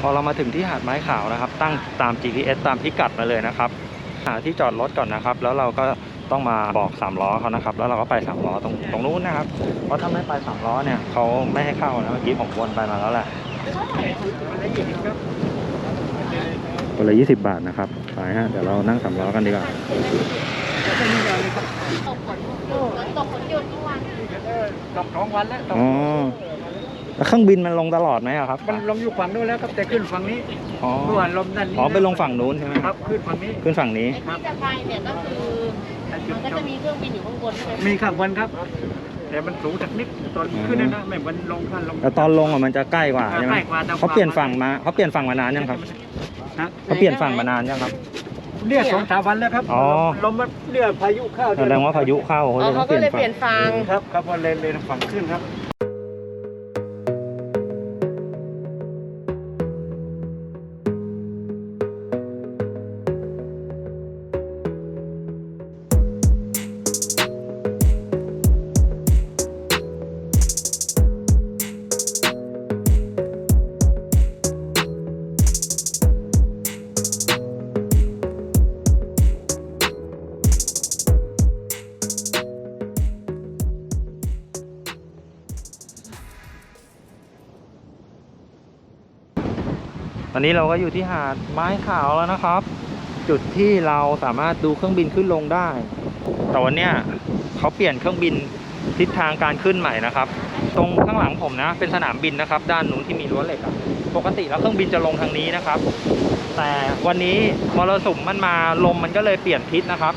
พอเรามาถึงที่หาดไม้ขาวนะครับ ตั้งตาม GPS ตามพิกัดมาเลยนะครับ หาที่จอดรถก่อนนะครับ แล้วเราก็ต้องมาบอกสามล้อเขานะครับ แล้วเราก็ไปสามล้อตรงตรงนู้นนะครับ เพราะถ้าไม่ไปสามล้อเนี่ยเขาไม่ให้เข้านะเมื่อกี้ผมวนไปมาแล้วแหละคนละยี่สิบบาทนะครับไปฮะเดี๋ยวเรานั่งสามล้อกันดีกว่าตกฝนตกฝนหยุดเมื่อวานตกสองวันแล้วตกอ๋อ แล้วเครื่องบินมันลงตลอดไหมอะครับมันลงอยู่ฝั่งนู้นแล้วครับแต่ขึ้นฝั่งนี้อ๋อเมื่อวานลมด้านนี้อ๋อไปลงฝั่งนู้นใช่ไหมครับขึ้นฝั่งนี้ ขึ้นฝั่งนี้ ไอ้ที่จะไปเนี่ยก็คือไอ้จุมัดนก็จะมีเครื่องบินอยู่ข้างบนใช่ไหมมีข้างบนครับ แต่มันสูงจากนิดตอนขึ้นนะนะไม่มันลงข้างลง แต่ตอนลงอะมันจะใกล้กว่าใช่ไหมใกล้กว่าแต่ เขาเปลี่ยนฝั่งมาเขาเปลี่ยนฝั่งมานานยังครับฮะเขาเปลี่ยนฝั่งมานานยังครับเนี่ยสองสามวันแล้วครับอ๋อ ลมมันเนี่ยพายุเข้าแสดงว่าพายุเข้าเขาอ๋อเลยต้เขาองก็เปลี่ยนเลยเปลี่ยฝั่งนฟังครับครับพอเลนเลนฝั่งขึ้นครับ ตอนนี้เราก็อยู่ที่หาดไม้ขาวแล้วนะครับ จุดที่เราสามารถดูเครื่องบินขึ้นลงได้ แต่วันเนี้ยเขาเปลี่ยนเครื่องบินทิศทางการขึ้นใหม่นะครับ ตรงข้างหลังผมนะ เป็นสนามบินนะครับ ด้านนู้นที่มีรั้วเหล็กปกติแล้วเครื่องบินจะลงทางนี้นะครับ แต่วันนี้มรสุมมันมาลมมันก็เลยเปลี่ยนทิศนะครับ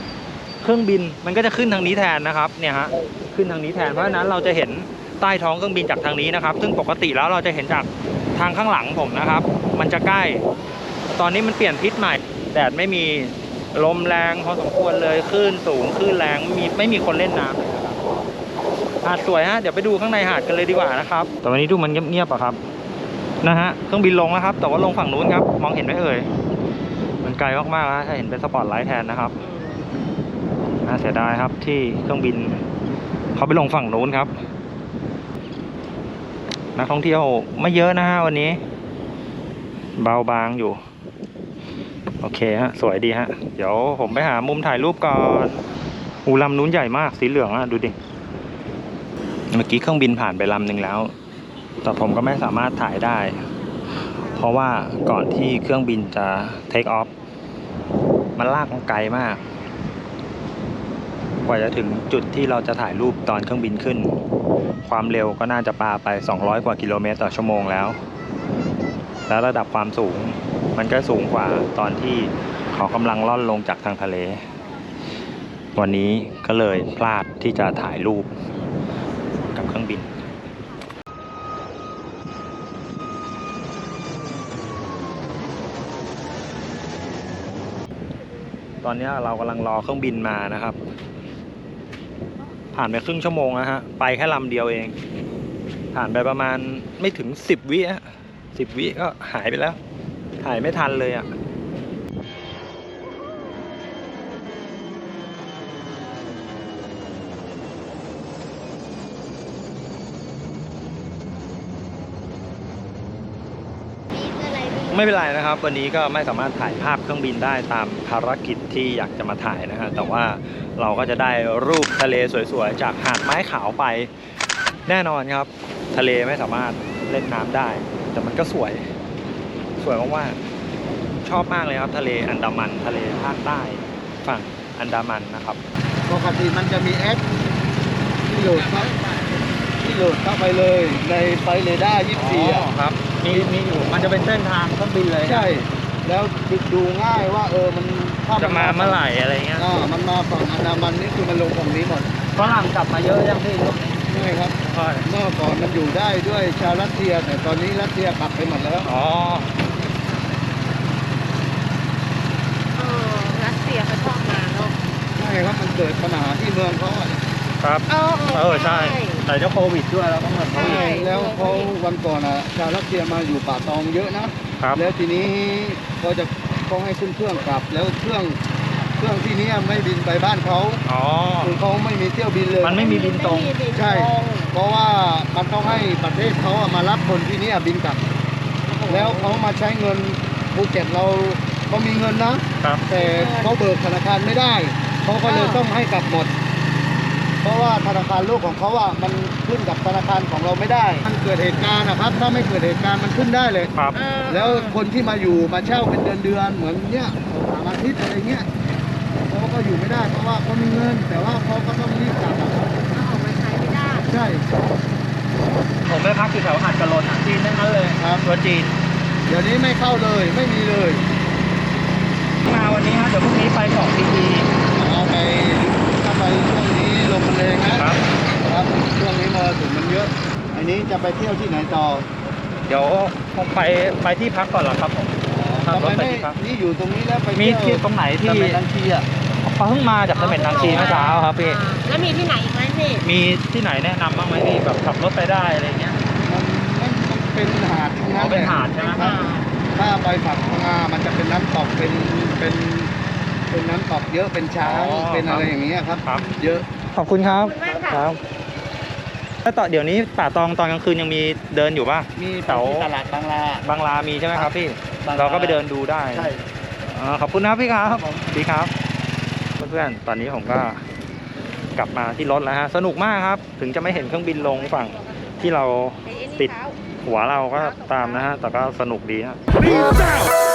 เครื่องบินมันก็จะขึ้นทางนี้แทนนะครับเนี่ยฮะขึ้นทางนี้แทนเพราะฉะนั้นเราจะเห็น ใต้ท้องเครื่องบินจากทางนี้นะครับ ซึ่งปกติแล้วเราจะเห็นจากทางข้างหลังผมนะครับ มันจะใกล้ ตอนนี้มันเปลี่ยนทิศใหม่ แดดไม่มีลมแรงพอสมควรเลยคลื่นสูงคลื่นแรงไม่มีไม่มีคนเล่นน้ำเลยนะครับหาดสวยฮะเดี๋ยวไปดูข้างในหาดกันเลยดีกว่านะครับ แต่วันนี้ดูมันเงียบๆอะครับนะฮะเครื่องบินลงแล้วครับ แต่ว่าลงฝั่งนู้นครับมองเห็นไหมเอ่ยมันไกลมากๆแล้วถ้าเห็นเป็นสปอตไลท์แทนนะครับน่าเสียดายครับที่เครื่องบินเขาไปลงฝั่งนู้นครับ นักท่องเที่ยวไม่เยอะนะฮะวันนี้ เบาบางอยู่ โอเคฮะ สวยดีฮะ เดี๋ยวผมไปหามุมถ่ายรูปก่อนอูลำนู้นใหญ่มากสีเหลืองอะดูดิ เมื่อกี้เครื่องบินผ่านไปลำหนึ่งแล้ว แต่ผมก็ไม่สามารถถ่ายได้ เพราะว่าก่อนที่เครื่องบินจะเทคออฟมันลากไกลมาก กว่าจะถึงจุดที่เราจะถ่ายรูปตอนเครื่องบินขึ้น ความเร็วก็น่าจะปาไป 200 กว่ากิโลเมตรต่อชั่วโมงแล้ว แล้วระดับความสูงมันก็สูงกว่าตอนที่เขากำลังล่อนลงจากทางทะเล วันนี้ก็เลยพลาดที่จะถ่ายรูปกับเครื่องบินตอนนี้เรากำลังรอเครื่องบินมานะครับ ผ่านไปครึ่งชั่วโมงนะฮะ ไปแค่ลำเดียวเอง ผ่านไปประมาณไม่ถึงสิบวิอะสิบวิก็หายไปแล้ว ถ่ายไม่ทันเลยอะ ไรดูไม่เป็นไรนะครับ วันนี้ก็ไม่สามารถถ่ายภาพเครื่องบินได้ตามภารกิจที่อยากจะมาถ่ายนะฮะแต่ว่าเราก็จะได้รูปทะเลสวยๆ จากหาดไม้ขาวไปแน่นอนครับ ทะเลไม่สามารถเล่นน้ำได้ แต่มันก็สวย สวยมากๆชอบมากเลยครับ ทะเลอันดามันทะเลภาคใต้ฝั่งอันดามันนะครับปกติมันจะมีแอปที่โหลดครับที่โหลดเข้าไปเลยในไฟเรดาร์24อะครับ มีมีอยู่มันจะเป็นเส้นทางเครื่องบินเลยใช่ แล้วดูง่ายว่าเออมันถ้จะมาเมื่อไหร่อะไรเงี้ยอ่ามันมาฝั่งอันดามันนี่คือมันลงฝั่งนี้หมดฝรั่งกลับมาเยอะยังพี่ใช่ครับใช่เมื่อก่อนมันอยู่ได้ด้วยชาวรัสเซีย แต่ตอนนี้รัสเซียกลับไปหมดแล้วอ๋อเออรัสเซียเขาชอบมาเนาะใช่ครับมันเกิดปัญหาที่เมืองเขาอะ ครับ เออเออใช่ แต่เจ้าโควิดด้วยแล้วก็เหมือนโควิดใช่แล้วเขาวันก่อนอะชาวรัสเซียมาอยู่ป่าตองเยอะนะครับ แล้วทีนี้ก็จะเขาให้ขึ้นเครื่องกลับ แล้วเครื่องเครื่องที่เนี้ยไม่บินไปบ้านเขาอ๋อ คือเขาไม่มีเที่ยวบินเลยมันไม่มี บินตรง ไม่มีบินใช่ตรงเพราะว่ามันต้องให้ประเทศเขาอะมารับคนที่เนี้ยบินกลับอ๋อแล้วเขามาใช้เงินภูเก็ตเราก็มีเงินนะ ครับ แต่เขาเบิกธนาคารไม่ได้เขาก็เลยต้องให้กลับหมด เพราะว่าธนาคารลูกของเขาอะมันขึ้นกับธนาคารของเราไม่ได้ มันเกิดเหตุการณ์นะครับ ถ้าไม่เกิดเหตุการณ์มันขึ้นได้เลยครับเออแล้วคนที่มาอยู่มาเช่าเป็นเดือนเดือนๆเหมือนเนี้ยสามอาทิตย์อะไรเงี้ยเขาก็อยู่ไม่ได้เพราะว่าเขามีเงิน แต่ว่าเขาก็ต้องรีบกลับอะครับเอาออกมาใช้ไม่ได้ ใช่ ผมไปพักอยู่แถวหาดกะโลนอะจีนทั้งนั้นเลยครับ ตัวจีน เดี๋ยวนี้ไม่เข้าเลยไม่มีเลยมาวันนี้ฮะเดี๋ยวพรุ่งนี้ไปเกาะพีพีเอาไปถ้าไปช่วงนี้ ลมมันแรงนะครับ ครับช่วงนี้มรสุมมันเยอะ อันนี้จะไปเที่ยวที่ไหนต่อเดี๋ยวคงไปไปที่พักก่อนละครับผม ครับทำไมรถไปไม่ที่พัก นี่อยู่ตรงนี้แล้วไปมีเที่ยวที่ตรงไหนที่ทำไมทันทีอะเขาเพิ่งมาจากเสม็ดนางชีเมื่อเช้าครับพี่ อ่าแล้วมีที่ไหนอีกไหมพี่มีที่ไหนแนะนำบ้างไหมพี่แบบขับรถไปได้อะไรเงี้ยมันมันมันเป็นหาดทั้งอ๋นั้อนเป็นหาดใช่ไหมครับถ้าไปผักพังงามันจะเป็นน้ำตกเป็นเป็นเป็นน้ำตกเยอะเป็นช้างเป็นอะไรอย่างเงี้ยครับ ครับ เยอะ ขอบคุณครับขอบคุณมากค่ะ ครับแล้วต่อเดี๋ยวนี้ป่าตองตอนกลางคืนยังมีเดินอยู่ป่ะ มีแถวที่ตลาดบางลาบางลามีใช่ไหมครับพี่บางลาเราก็ไปเดินดูได้ ใช่ อ่าขอบคุณนะครับพี่ครับดีครับ เพื่อนๆ ตอนนี้ผมก็กลับมาที่รถแล้วฮะ สนุกมากครับ ถึงจะไม่เห็นเครื่องบินลงฝั่งที่เราไอ้นี่ติดเท้าหัวเราก็ตามนะฮะ แต่ก็สนุกดีฮะ Peace out.